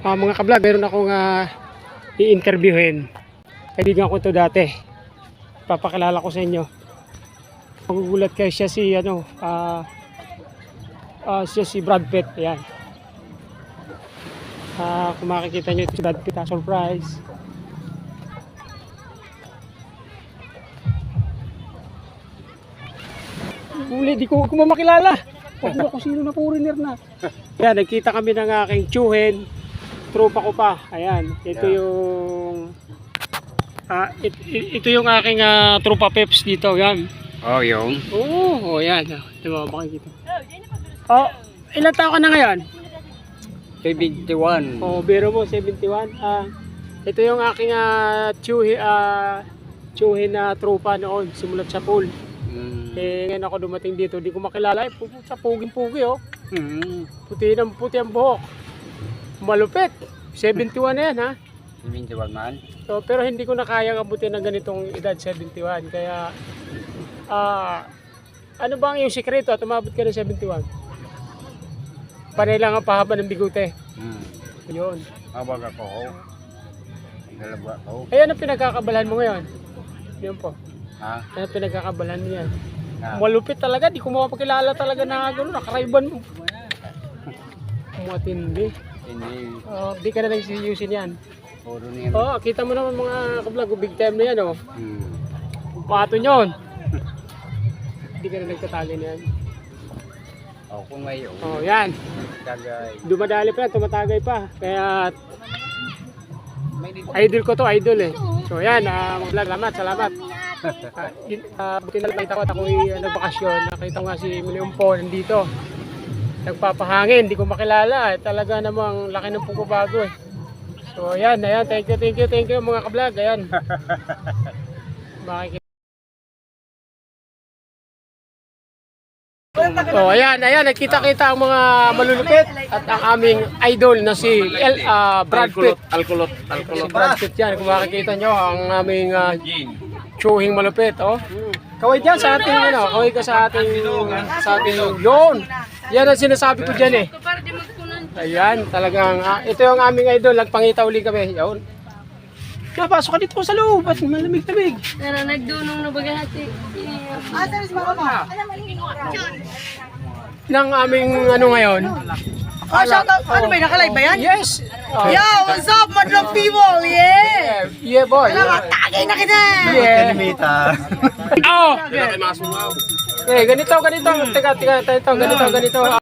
Ah, mga kablog, meron akong ah, i-interviewin. Kaibigan ko to dati. Papakilala ko sa inyo. Magugulat kayo siya si ano, ah ah, siya si Brad Pitt. Ayan. Ah, kung makikita niyo ito si Brad Pitt, ah, surprise. Uli, di ko, ko makilala. Huwag mo kung sino na foreigner na. Yan, nagkita kami ng aking tsuhin. Tropa ko pa. Ayan, ito Yeah. yung... Ah, it, it- ito yung aking ah, tropa peps dito. Yan. Oh, yung. Oo, oh, yan. Di ba, makikita. Oh, ilan taon ka na ngayon? 71. Oh, biro mo, 71. Ah, ito yung aking uh, ah, tsuhin na tropa noon, simulat sa pool. Mm. Eh, ngayon ako dumating dito, di ko makilala. Eh, sa puging-pugi, oh. Mm. Puti ng puti ang buhok. Malupit. 71 na yan, ha? 71 man. So, pero hindi ko na kaya abutin ng ganitong edad, 71. Kaya, ah, ano ba ang iyong sikreto at umabot ka ng 71? Panay lang ang pahaba ng bigute. Mm. Yun. Mabag ako. Dalawa ako. Eh, ano pinagkakabalan mo ngayon? Yun po. Ha? Ano pinagkakabalan yan? Ha? Malupit talaga, di ko makapagkilala talaga na gano'n, nakaraiban mo. Matindi. Hindi. Oh, di ka na nagsiyusin yan. Puro niya. Oo, oh, kita mo naman mga kablog, big time na yan, oh. Mm. Pato yun. Hindi ka na nagtatali niyan. Ako ngayon. Oh, yan. Tagay. Dumadali pa yan, tumatagay pa. Kaya idol ko to, idol eh. So yan, uh, mga vlog, salamat, salamat. Uh, buti na lang nakita ko at ako'y uh, nagbakasyon. Nakita ko nga si Miliumpo nandito. Nagpapahangin, hindi ko makilala. Eh, talaga namang laki ng pagbabago eh. So yan, ayan, thank you, thank you, thank you mga kablog. Ayan. Makikita. Oh, ayan, ayan, nakita-kita ang mga malulupit at ang aming idol na si El, ah, Brad Pitt. Alkulot. Si Brad Pitt yan, kung makikita nyo, ang aming uh, tsuhing malupit, oh. Kaway dyan sa ating, ano, kaway ka sa ating, sa ating, yun. Yan ang sinasabi ko dyan eh. Ayan, talagang, ah, ito yung aming idol, nagpangita uli kami, yun. Kaya pasok ka dito sa loob at malamig-lamig. Tara, nagdunong na bagahati. Ng aming, ano ngayon, Oh, shout out. Ano ba? Nakalive ba yan? yes. Oh, Yo, what's up, madlang people? Yeah! Yeah, yeah, boy. Tagay na kita! Yeah. Oh! Eh, ganito, ganito. Teka, teka, ito, ganito, ganito.